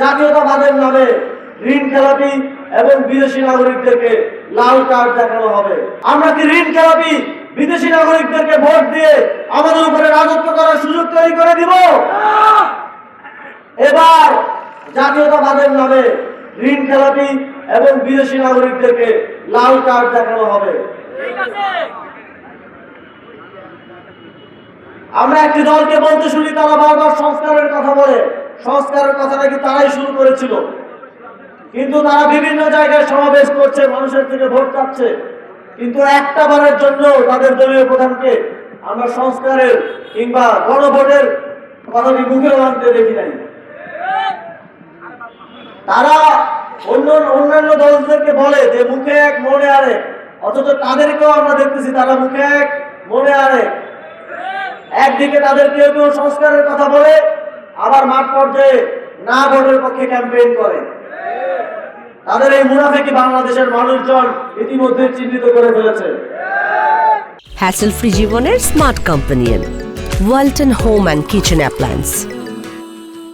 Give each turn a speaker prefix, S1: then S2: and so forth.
S1: জাতীয়তাবাদের নামে ঋণ খেলাপি এবং বিদেশি নাগরিকদেরকে লাল কার্ড দেখানো হবে। আমরা কি ঋণ খেলাপি, বিদেশি নাগরিকদেরকে ভোট দিয়ে আমাদের উপরে রাজত্ব করার সুযোগ তৈরি করে দিব? এবার জাতীয়তাবাদের নামে ঋণ খেলাপি এবং বিদেশি নাগরিকদেরকে লাল কার্ড দেখানো হবে। আমরা একটি দলকে বলতে শুনি, তারা বারবার সংস্কারের কথা নাকি তারাই শুরু করেছিল? কিন্তু তারা বিভিন্ন জায়গায় সমাবেশ করছে, মানুষের থেকে ভোট চাচ্ছে কিন্তু একটা বারের জন্য তাদের দলীয় প্রধানকে আমরা সংস্কারের কিংবা গণভোটের কথাটি মুখে আনতে দেখি নাই। তারা অন্য অন্যান্য দলদেরকে বলে যে মুখে এক, মনে আরেক অথচ তাদেরকেও আমরা দেখতেছি, তারা মুখে এক, মনে আরেক একদিকে তাদের কেউ কেউ সংস্কারের কথা বলে আবার মাঠ পর্যায়ে না ভোটের পক্ষে ক্যাম্পেইন করে। তাদের এই মুনাফেকি বাংলাদেশের মানুষজন ইতিমধ্যে চিহ্নিত করে ফেলেছে।
S2: হ্যাসেল ফ্রি জীবনের smart company Walton home and kitchen appliance